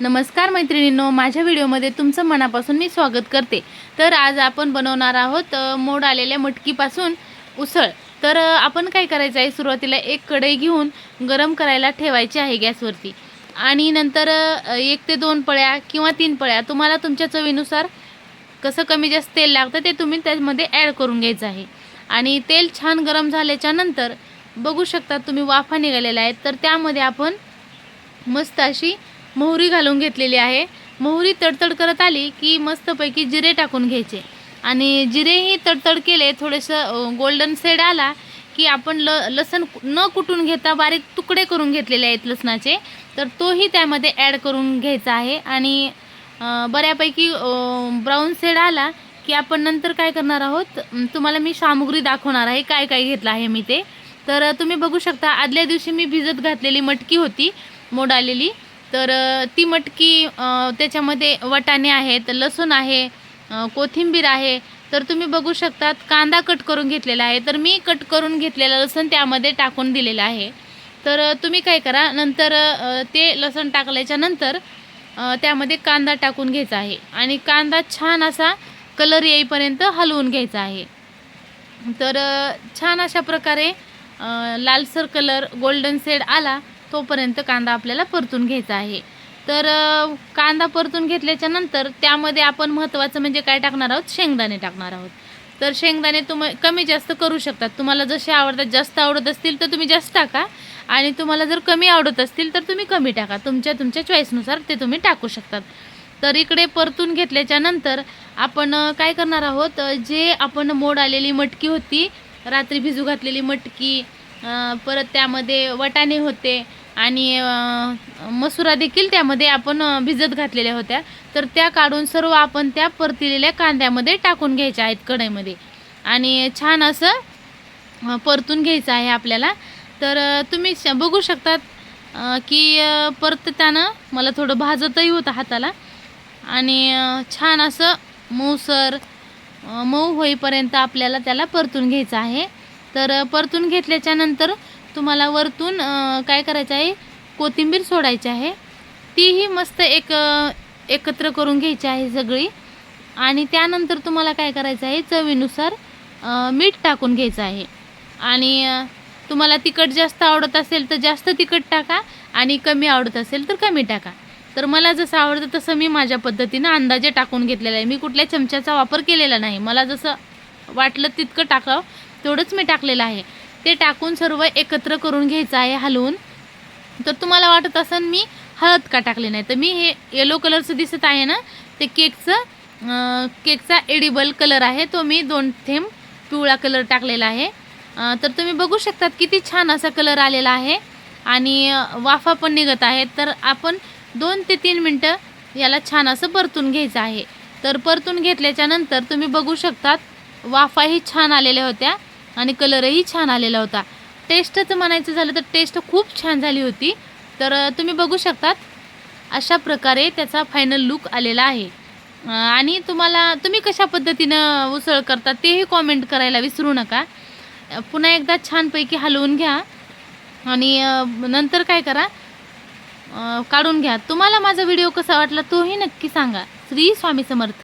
नमस्कार मैत्रिणींनो माझ्या व्हिडिओमध्ये तुमचं मनापासून मी स्वागत करते. तर आज आपण बनवणार आहोत मोड आलेल्या मटकीपासून उसळ. तर आपण काय करायचं आहे? सुरुवातीला एक कढई घेऊन गरम करायला ठेवायची आहे गॅसवरती. आणि नंतर एक ते दोन पळ्या किंवा तीन पळ्या तुम्हाला तुमच्या चवीनुसार कसं कमी जास्त तेल लागतं ते तुम्ही त्यामध्ये ॲड करून घ्यायचं आहे. आणि तेल छान गरम झाल्याच्यानंतर बघू शकता तुम्ही वाफा निघालेला आहेत तर त्यामध्ये आपण मस्त अशी मोहरी घालून घेतलेली आहे. मोहरी तडतड करत आली की मस्तपैकी जिरे टाकून घ्यायचे. आणि जिरेही तडतड केले थोडेसं गोल्डन सेड आला की आपण ल लसण न कुटून घेता बारीक तुकडे करून घेतलेले आहेत लसणाचे. तर तोही त्यामध्ये ॲड करून घ्यायचा आहे. आणि बऱ्यापैकी ब्राऊन सेड आला की आपण नंतर काय करणार आहोत? तुम्हाला मी सामुग्री दाखवणार आहे. काय काय घेतलं आहे मी ते. तर तुम्ही बघू शकता आदल्या दिवशी मी भिजत घातलेली मटकी होती मोड आलेली. तर ती मटकी त्याच्यामध्ये वटाणे आहेत लसूण आहे कोथिंबीर आहे. तर तुम्ही बघू शकतात कांदा कट करून घेतलेला आहे. तर मी कट करून घेतलेला लसूण त्यामध्ये टाकून दिलेलं आहे. तर तुम्ही काय करा नंतर ते लसूण टाकल्याच्या नंतर त्यामध्ये कांदा टाकून घ्यायचा आहे. आणि कांदा छान असा कलर येईपर्यंत हलवून घ्यायचा आहे. तर छान अशा प्रकारे लालसर कलर गोल्डन सेड आला. तोपर्यंत कांदा आपल्याला परतून घ्यायचा आहे. तर कांदा परतून घेतल्याच्या नंतर त्यामध्ये आपण महत्त्वाचं म्हणजे काय टाकणार आहोत? शेंगदाणे टाकणार आहोत. तर शेंगदाणे तुम्ही कमी जास्त करू शकतात तुम्हाला जसे आवडतात जास्त आवडत असतील तर तुम्ही जास्त टाका. आणि तुम्हाला जर कमी आवडत असतील तर तुम्ही कमी टाका. तुमच्या तुमच्या चॉईसनुसार ते तुम्ही टाकू शकतात. तर इकडे परतून घेतल्याच्या नंतर आपण काय करणार आहोत? जे आपण मोड आलेली मटकी होती रात्री भिजू घातलेली मटकी परत त्यामध्ये वटाणे होते आणि मसुरा देखील त्यामध्ये आपण भिजत घातलेल्या होत्या. तर त्या काढून सर्व आपण त्या परतलेल्या कांद्यामध्ये टाकून घ्यायच्या आहेत कढईमध्ये. आणि छान असं परतून घ्यायचं आहे आपल्याला. तर तुम्ही श बघू शकतात की अ, परतताना मला थोडं भाजतही होतं हाताला. आणि छान असं मऊसर मऊ होईपर्यंत आपल्याला त्याला परतून घ्यायचं आहे. तर परतून घेतल्याच्या नंतर तुम्हाला वरतून काय करायचं आहे? कोथिंबीर सोडायची आहे. तीही मस्त एक एकत्र करून घ्यायची आहे सगळी. आणि त्यानंतर तुम्हाला काय करायचं आहे? चवीनुसार मीठ टाकून घ्यायचं आहे. आणि तुम्हाला तिखट जास्त आवडत असेल तर जास्त तिखट टाका आणि कमी आवडत असेल तर कमी टाका. तर मला जसं आवडतं तसं मी माझ्या पद्धतीनं अंदाजे टाकून घेतलेलं आहे. मी कुठल्या चमच्याचा वापर केलेला नाही. मला जसं वाटलं तितकं टाकावं. तेवढंच मी टाकलेलं आहे. ते टाकून सर्व एकत्र करून घ्यायचं आहे हलवून. तर तुम्हाला वाटत असेल मी हळद का टाकली नाही? तर मी हे येलो कलरचं दिसत आहे ना ते केकचं केकचा एडिबल कलर आहे. तो मी दोन थेंब पिवळा कलर टाकलेला आहे. तर तुम्ही बघू शकतात किती छान असा कलर आलेला आहे. आणि वाफा पण निघत आहे तर आपण दोन ते तीन मिनटं याला छान असं परतून घ्यायचं आहे. तर परतून घेतल्याच्या नंतर तुम्ही बघू शकतात वाफाही छान आलेल्या होत्या. आणि कलरही छान आलेला होता. टेस्टचं म्हणायचं झालं तर टेस्ट खूप छान झाली होती. तर तुम्ही बघू शकतात. अशा प्रकारे त्याचा फायनल लुक आलेला आहे. आणि तुम्हाला तुम्ही कशा पद्धतीनं उसळ करता तेही कॉमेंट करायला विसरू नका. पुन्हा एकदा छानपैकी हलवून घ्या. आणि नंतर काय करा? काढून घ्या. तुम्हाला माझा व्हिडिओ कसा वाटला तोही नक्की सांगा. श्री स्वामी समर्थ.